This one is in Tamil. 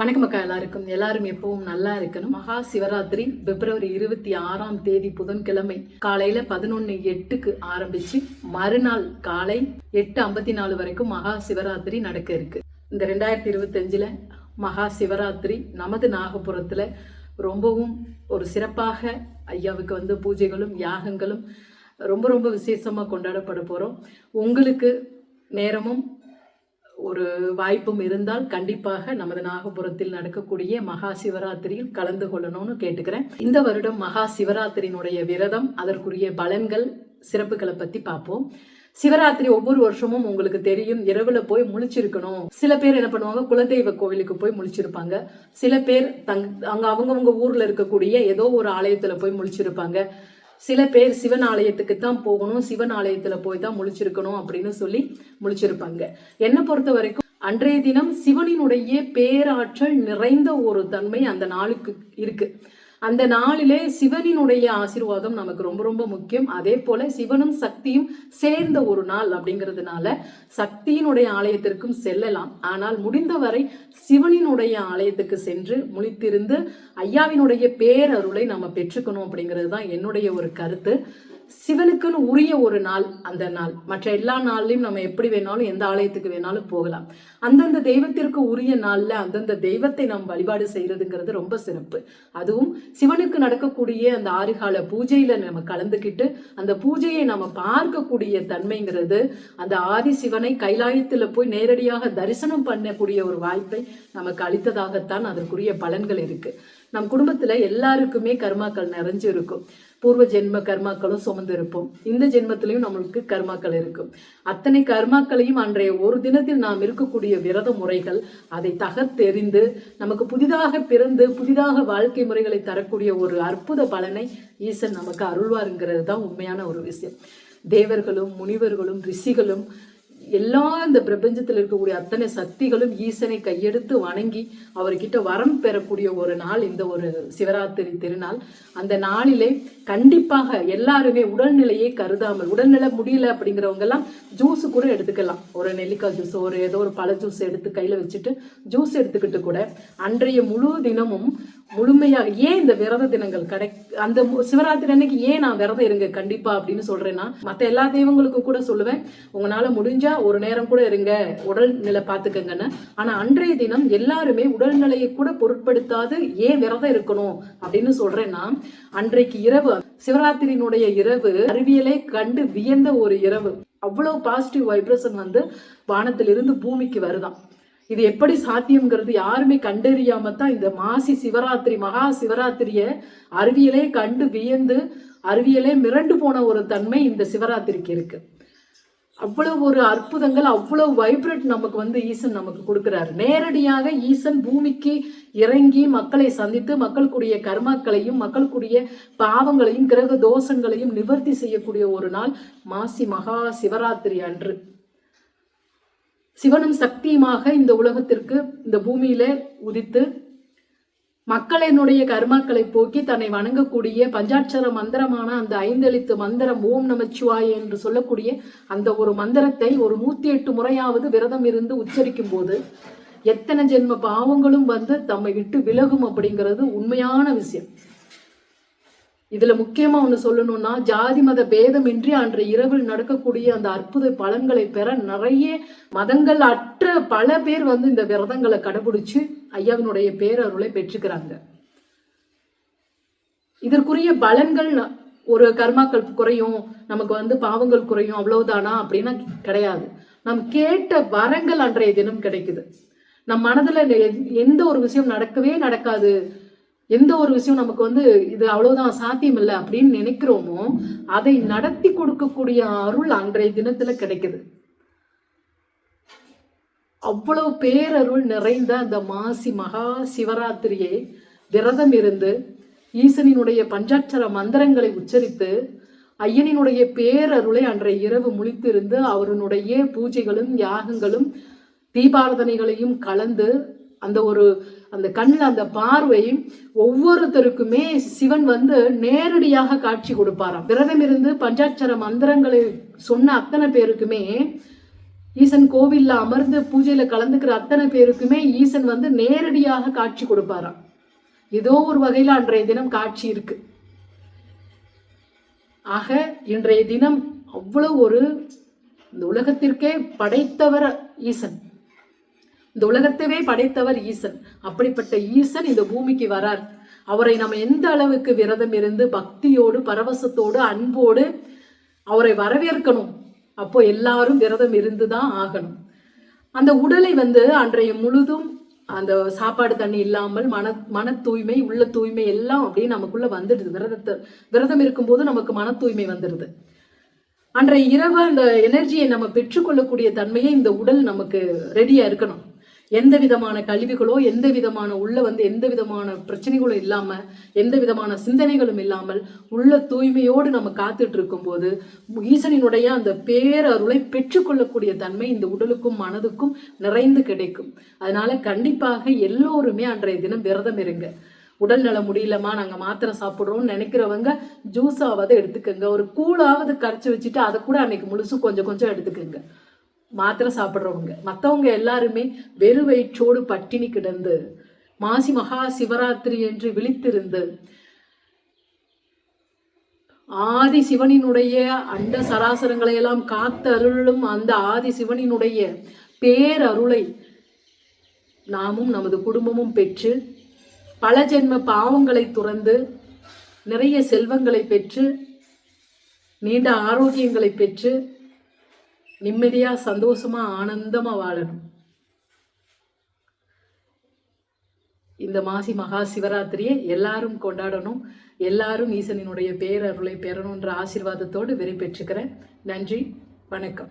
வணக்கம் அக்கா எல்லாருக்கும். எல்லாரும் எப்பவும் நல்லா இருக்கணும். மகா சிவராத்திரி பிப்ரவரி இருபத்தி ஆறாம் தேதி புதன்கிழமை காலையில பதினொன்னு எட்டுக்கு ஆரம்பிச்சு மறுநாள் காலை எட்டு ஐம்பத்தி நாலு வரைக்கும் மகா சிவராத்திரி நடக்க இருக்கு. இந்த ரெண்டாயிரத்தி இருபத்தஞ்சில் மகா சிவராத்திரி நமது நாகபுரத்தில் ரொம்பவும் ஒரு சிறப்பாக ஐயாவுக்கு வந்து பூஜைகளும் யாகங்களும் ரொம்ப ரொம்ப விசேஷமாக கொண்டாடப்பட போகிறோம் உங்களுக்கு நேரமும் ஒரு வாய்ப்பும் இருந்தால் கண்டிப்பாக நமது நாகபுரத்தில் நடக்கக்கூடிய மகா சிவராத்திரியில் கலந்து கொள்ளணும்னு கேட்டுக்கிறேன். இந்த வருடம் மகா சிவராத்திரியினுடைய விரதம் அதற்குரிய பலன்கள் சிறப்புகளை பத்தி பார்ப்போம். சிவராத்திரி ஒவ்வொரு வருஷமும் உங்களுக்கு தெரியும். இரவுல போய் முழிச்சிருக்கணும். சில பேர் என்ன பண்ணுவாங்க? குலதெய்வ கோவிலுக்கு போய் முழிச்சிருப்பாங்க. சில பேர் தங் அங்க அவங்கவுங்க ஊர்ல இருக்கக்கூடிய ஏதோ ஒரு ஆலயத்துல போய் முழிச்சிருப்பாங்க. சில பேர் சிவன் ஆலயத்துக்கு தான் போகணும் சிவன் ஆலயத்துல போய் தான் முழிச்சிருக்கணும் அப்படின்னு சொல்லி முழிச்சிருப்பாங்க. என்னை பொறுத்த வரைக்கும் அன்றைய தினம் சிவனினுடைய பேராற்றல் நிறைந்த ஒரு தன்மை அந்த நாளுக்கு இருக்கு. அந்த நாளிலே சிவனினுடைய ஆசீர்வாதம் நமக்கு ரொம்ப ரொம்ப முக்கியம். அதே போல சிவனும் சக்தியும் சேர்ந்த ஒரு நாள் அப்படிங்கிறதுனால சக்தியினுடைய ஆலயத்திற்கும் செல்லலாம். ஆனால் முடிந்தவரை சிவனினுடைய ஆலயத்துக்கு சென்று முழித்திருந்து ஐயாவினுடைய பேரருளை நம்ம பெற்றுக்கணும் அப்படிங்கிறது தான் என்னுடைய ஒரு கருத்து. சிவனுக்குன்னு உரிய ஒரு நாள் அந்த நாள். மற்ற எல்லா நாள்லையும் நம்ம எப்படி வேணாலும் எந்த ஆலயத்துக்கு வேணாலும் போகலாம். அந்தந்த தெய்வத்திற்கு உரிய நாள்ல அந்தந்த தெய்வத்தை நாம் வழிபாடு செய்யறதுங்கிறது ரொம்ப சிறப்பு. அதுவும் சிவனுக்கு நடக்கக்கூடிய அந்த ஆறுகால பூஜையில நம்ம கலந்துக்கிட்டு அந்த பூஜையை நம்ம பார்க்கக்கூடிய தன்மைங்கிறது அந்த ஆதி சிவனை கைலாயத்துல போய் நேரடியாக தரிசனம் பண்ணக்கூடிய ஒரு வாய்ப்பை நமக்கு அளித்ததாகத்தான் அதற்குரிய பலன்கள் இருக்கு. நம் குடும்பத்துல எல்லாருக்குமே கர்மாக்கள் நிறைஞ்சு இருக்கும் பூர்வ ஜென்ம கர்மாக்களும் சுமந்து இருப்போம் இந்த ஜென்மத்திலையும் நம்மளுக்கு கர்மாக்கள் இருக்கும் அத்தனை கர்மாக்களையும் அன்றைய ஒரு தினத்தில் நாம் இருக்கக்கூடிய விரத முறைகள் அதை தகர்த்தெறிந்து நமக்கு புதிதாக பிறந்து புதிதாக வாழ்க்கை முறைகளை தரக்கூடிய ஒரு அற்புத பலனை ஈசன் நமக்கு அருள்வாருங்கிறது தான் உண்மையான ஒரு விஷயம். தேவர்களும் முனிவர்களும் ரிஷிகளும் எல்லா இந்த பிரபஞ்சத்தில் இருக்கக்கூடிய அத்தனை சக்திகளும் ஈசனை கையெடுத்து வணங்கி அவர்கிட்ட வரம் பெறக்கூடிய ஒரு நாள் இந்த ஒரு சிவராத்திரி திருநாள். அந்த நாளிலே கண்டிப்பாக எல்லாருமே உடல்நிலையை கருதாமல் உடல்நிலை முடியல அப்படிங்கிறவங்க எல்லாம் ஜூஸ் கூட எடுத்துக்கலாம். ஒரு நெல்லிக்காய் ஜூஸ் ஒரு ஏதோ ஒரு பழ ஜூஸ் எடுத்து கையில் வச்சுட்டு ஜூஸ் எடுத்துக்கிட்டு கூட அன்றைய முழு தினமும் முழுமையாக ஏன் இந்த விரத தினங்கள் கடை அந்த சிவராத்திரி அன்னைக்கு ஏன் நான் விரதம் இருங்க கண்டிப்பா அப்படின்னு சொல்றேன்னா மத்த எல்லா தெய்வங்களுக்கும் கூட சொல்லுவேன். உங்களால முடிஞ்சா ஒரு நேரம் கூட இருங்க உடல்நிலை பாத்துக்கங்கன்னு ஆனா அன்றைய தினம் எல்லாருமே உடல்நிலையை கூட பொருட்படுத்தாது ஏன் விரதம் இருக்கணும் அப்படின்னு சொல்றேன்னா அன்றைக்கு இரவு சிவராத்திரியினுடைய இரவு அறிவியலை கண்டு வியந்த ஒரு இரவு. அவ்வளவு பாசிட்டிவ் வைப்ரேஷன் வந்து வானத்திலிருந்து பூமிக்கு வருதாம் இது எப்படி சாத்தியம்ங்கிறது யாருமே கண்டறியாம தான் இந்த மாசி சிவராத்திரி மகா சிவராத்திரிய அறிவியலே கண்டு வியந்து அறிவியலே மிரண்டு போன ஒரு தன்மை இந்த சிவராத்திரிக்கு இருக்கு. அவ்வளவு ஒரு அற்புதங்கள் அவ்வளவு வைப்ரேட் நமக்கு வந்து ஈசன் நமக்கு கொடுக்கிறார். நேரடியாக ஈசன் பூமிக்கு இறங்கி மக்களை சந்தித்து மக்களுக்குரிய கர்மாக்களையும் மக்களுக்குரிய பாவங்களையும் கிரக தோஷங்களையும் நிவர்த்தி செய்யக்கூடிய ஒரு நாள் மாசி மகா சிவராத்திரி அன்று. சிவனும் சக்தியுமாக இந்த உலகத்திற்கு இந்த பூமியில உதித்து மக்களினுடைய கர்மாக்களை போக்கி தன்னை வணங்கக்கூடிய பஞ்சாட்சர மந்திரமான அந்த ஐந்தெழுத்து மந்திரம் ஓம் நமச்சிவாய என்று சொல்லக்கூடிய அந்த ஒரு மந்திரத்தை ஒரு நூத்தி எட்டு முறையாவது விரதம் இருந்து உச்சரிக்கும் போது எத்தனை ஜென்ம பாவங்களும் வந்து தம்மை விட்டு விலகும் அப்படிங்கிறது உண்மையான விஷயம். இதுல முக்கியமா ஒண்ணு சொல்லணும்னா ஜாதி மத பேதமின்றி அன்றைய இரவில் நடக்கக்கூடிய அந்த அற்புத பலன்களை பெற நிறைய மதங்கள் அற்ற பல பேர் வந்து இந்த விரதங்களை கடைபிடிச்சு ஐயாவினுடைய பேரருளை பெற்றுக்கிறாங்க. இதற்குரிய பலன்கள் ஒரு கர்மாக்கள் குறையும் நமக்கு வந்து பாவங்கள் குறையும் அவ்வளவுதானா அப்படின்னா கிடையாது. நம் கேட்ட வரங்கள் அன்றைய தினம் கிடைக்குது. நம் மனதுல எந்த ஒரு விஷயம் நடக்கவே நடக்காது. எந்த ஒரு விஷயம் நமக்கு வந்து இது அவ்வளவுதான் சாத்தியம் இல்லை அப்படின்னு நினைக்கிறோமோ அதை நடத்தி கொடுக்கக்கூடிய அருள் அன்றைய தினத்துல கிடைக்குது. அவ்வளவு பேரருள் நிறைந்த அந்த மாசி மகா சிவராத்திரியை விரதம் இருந்து ஈசனினுடைய பஞ்சாட்சர மந்திரங்களை உச்சரித்து ஐயனினுடைய பேரருளை அன்றைய இரவு முழித்திருந்து அவருடைய பூஜைகளும் யாகங்களும் தீபாரதனைகளையும் கலந்து அந்த ஒரு அந்த கண்ணில் அந்த பார்வை ஒவ்வொருத்தருக்குமே சிவன் வந்து நேரடியாக காட்சி கொடுப்பாராம். விரதம் இருந்து பஞ்சாட்சர மந்திரங்களை சொன்ன அத்தனை பேருக்குமே ஈசன் கோவில்ல அமர்ந்து பூஜையில கலந்துக்கிற அத்தனை பேருக்குமே ஈசன் வந்து நேரடியாக காட்சி கொடுப்பாராம். ஏதோ ஒரு வகையில் அன்றைய தினம் காட்சி இருக்கு. ஆக இன்றைய தினம் அவ்வளவு ஒரு இந்த உலகத்திற்கே படைத்தவர் ஈசன். இந்த உலகத்தவே படைத்தவர் ஈசன். அப்படிப்பட்ட ஈசன் இந்த பூமிக்கு வரார். அவரை நம்ம எந்த அளவுக்கு விரதம் இருந்து பக்தியோடு பரவசத்தோடு அன்போடு அவரை வரவேற்கணும்? அப்போ எல்லாரும் விரதம் இருந்து தான் ஆகணும். அந்த உடலை வந்து அன்றைய முழுதும் அந்த சாப்பாடு தண்ணி இல்லாமல் மன மன தூய்மை உள்ள தூய்மை எல்லாம் அப்படியே நமக்குள்ள வந்துடுது. விரதத்தை விரதம் இருக்கும்போது நமக்கு மன தூய்மை வந்துடுது. அன்றைய இரவு அந்த எனர்ஜியை நம்ம பெற்றுக்கொள்ளக்கூடிய தன்மையை இந்த உடல் நமக்கு ரெடியா இருக்கணும். எந்த விதமான கழிவுகளோ எந்த விதமான உள்ள வந்து எந்த விதமான பிரச்சனைகளும் இல்லாம எந்த விதமான சிந்தனைகளும் இல்லாமல் உள்ள தூய்மையோடு நம்ம காத்துட்டு இருக்கும்போது ஈசனினுடைய அந்த பேரருளை பெற்றுக்கொள்ளக்கூடிய தன்மை இந்த உடலுக்கும் மனதுக்கும் நிறைந்து கிடைக்கும். அதனால கண்டிப்பாக எல்லோருமே அன்றைய தினம் விரதம் இருங்க. உடல் நலம் முடியலமா நாங்கள் மாத்திரை சாப்பிட்றோம்னு நினைக்கிறவங்க ஜூஸாவது எடுத்துக்கோங்க. ஒரு கூழாவது கரைச்சி வச்சுட்டு அதை கூட அன்னைக்கு முழுசும் கொஞ்சம் கொஞ்சம் எடுத்துக்கோங்க. மாத்திரை சாப்பிட்றவங்க. மற்றவங்க எல்லாருமே வெறு வயிற்றோடு பட்டினி கிடந்து மாசி மகா சிவராத்திரி என்று விழித்திருந்து ஆதி சிவனினுடைய அண்ட சராசரங்களை எல்லாம் காத்து அருளும் அந்த ஆதி சிவனினுடைய பேரருளை நாமும் நமது குடும்பமும் பெற்று பல ஜென்ம பாவங்களை துறந்து நிறைய செல்வங்களை பெற்று நீண்ட ஆரோக்கியங்களை பெற்று நிம்மதியாக சந்தோஷமாக ஆனந்தமாக வாழணும். இந்த மாசி மகா சிவராத்திரியை எல்லாரும் கொண்டாடணும். எல்லாரும் ஈசனினுடைய பேரருளை பெறணுன்ற ஆசீர்வாதத்தோடு வெறி பெற்றுக்கிறேன் நன்றி வணக்கம்.